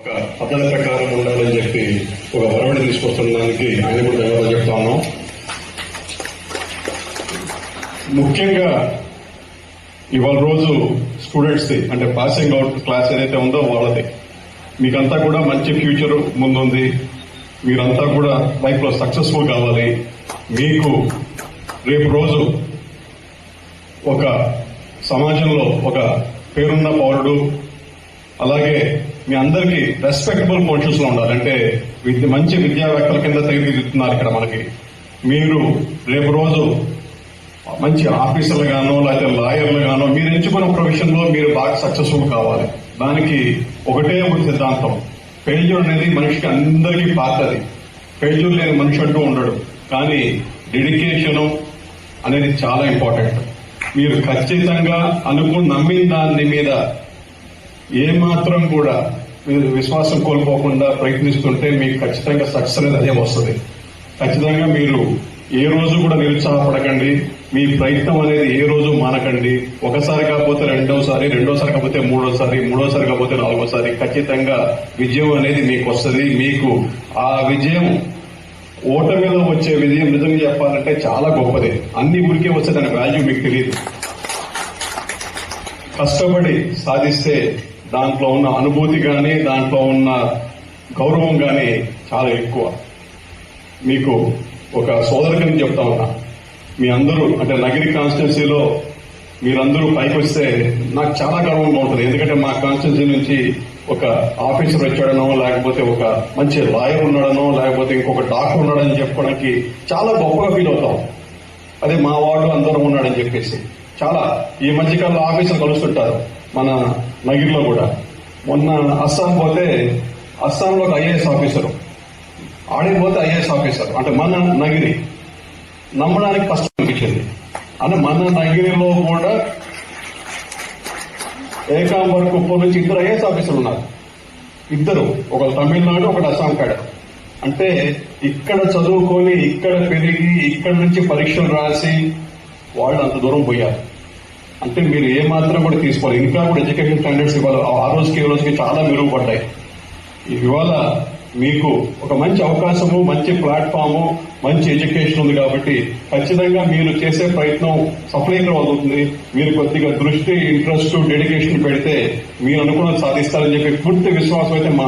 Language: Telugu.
ఒక పద్ధతి ప్రకారం ఉండాలని చెప్పి ఒక వరవడి తీసుకొస్తున్నదానికి ఆయన కూడా ధన్యవాదాలు చెప్తా ఉన్నాం ముఖ్యంగా ఇవాళ రోజు స్టూడెంట్స్ ది అంటే పాసింగ్ అవుట్ క్లాస్ ఏదైతే ఉందో వాళ్ళది మీకంతా కూడా మంచి ఫ్యూచర్ ముందుంది. మీరంతా కూడా లైఫ్లో సక్సెస్ఫుల్ కావాలి. మీకు రేపు రోజు ఒక సమాజంలో ఒక పేరున్న పౌరుడు అలాగే మీ అందరికీ రెస్పెక్టబుల్ పొజిషన్స్లో ఉండాలంటే విద్య మంచి విద్యావేత్తల కింద తీర్చిదిద్దుతున్నారు ఇక్కడ మనకి. మీరు రేపు రోజు మంచి ఆఫీసర్లు గానో లేకపోతే లాయర్లు గానో మీరు ఎంచుకున్న ప్రొఫెషన్లో మీరు బాగా సక్సెస్ఫుల్ కావాలి. దానికి ఒకటే ఒక సిద్ధాంతం. ఫెయిల్యూర్ అనేది మనిషికి అందరికీ పాతది. ఫెయిల్యూర్ లేని మనిషి అంటూ ఉండడు. కానీ డెడికేషన్ అనేది చాలా ఇంపార్టెంట్ మీరు ఖచ్చితంగా అనుకుని నమ్మిన దాని మీద ఏమాత్రం కూడా మీరు విశ్వాసం కోల్పోకుండా ప్రయత్నిస్తుంటే మీకు ఖచ్చితంగా సక్సెస్ అనేది అదే వస్తుంది. ఖచ్చితంగా మీరు ఏ రోజు కూడా నిరుత్సాహపడకండి. మీ ప్రయత్నం అనేది ఏ రోజు మానకండి. ఒకసారి కాకపోతే రెండోసారి రెండోసారి కాకపోతే మూడోసారి మూడోసారి కాకపోతే నాలుగోసారి ఖచ్చితంగా విజయం అనేది మీకు వస్తుంది. మీకు ఆ విజయం ఓటమిలో వచ్చే విజయం నిజంగా చెప్పాలంటే చాలా గొప్పది. అన్ని ఊరికే వచ్చే దాని వాల్యూ మీకు తెలియదు. కష్టపడి సాధిస్తే దాంట్లో ఉన్న అనుభూతి కానీ దాంట్లో ఉన్న గౌరవం కానీ చాలా ఎక్కువ. మీకు ఒక సోదరుని చెప్తా ఉన్నా. మీ అందరూ అంటే నగిరి కాన్స్టిట్యున్సీలో మీరందరూ పైకి వస్తే నాకు చాలా గర్వంగా ఉంటుంది. ఎందుకంటే మా కాన్స్టిట్యున్సీ నుంచి ఒక ఆఫీసర్ వచ్చాడనో లేకపోతే ఒక మంచి లాయర్ ఉన్నాడనో లేకపోతే ఇంకొక డాక్టర్ ఉన్నాడని చెప్పుకోవడానికి చాలా గొప్పగా ఫీల్ అవుతాం. అదే మా వార్డు అందరూ ఉన్నాడని చెప్పేసి. చాలా ఈ మధ్యకాలంలో ఆఫీసులు కలుస్తుంటారు. మన నగిరిలో కూడా. మొన్న అస్సాం పోతే అస్సాంలో ఒక ఐఏఎస్ ఆఫీసర్. ఆడిపోతే ఐఏఎస్ ఆఫీసర్. అంటే మన నగిరి. నమ్మడానికి కష్టం అనిపించింది అంటే మన నగిరిలో కూడా ఏకాంబర్ కుప్ప నుంచి ఇద్దరు ఐఏఎస్ ఆఫీసర్లు ఉన్నారు. ఇద్దరు. ఒకరు తమిళనాడు ఒకటి అస్సాం కాడ. అంటే ఇక్కడ చదువుకొని ఇక్కడ పెరిగి ఇక్కడ నుంచి పరీక్షలు రాసి వాళ్ళు అంత దూరం పోయారు. అంటే మీరు ఏ మాత్రం కూడా తీసుకోవాలి. ఇంకా కూడా ఎడ్యుకేషన్ స్టాండర్డ్స్ ఇవాళ ఆ రోజుకి ఈ రోజుకి చాలా మెరుగుపడ్డాయి. ఇవాళ మీకు ఒక మంచి అవకాశము మంచి ప్లాట్ఫాము మంచి ఎడ్యుకేషన్ ఉంది కాబట్టి ఖచ్చితంగా మీరు చేసే ప్రయత్నం సఫలీకరం అవుతుంది. మీరు కొద్దిగా దృష్టి ఇంట్రెస్ట్ డెడికేషన్ పెడితే మీరు అనుకున్నది సాధిస్తారని చెప్పి పూర్తి విశ్వాసం అయితే మా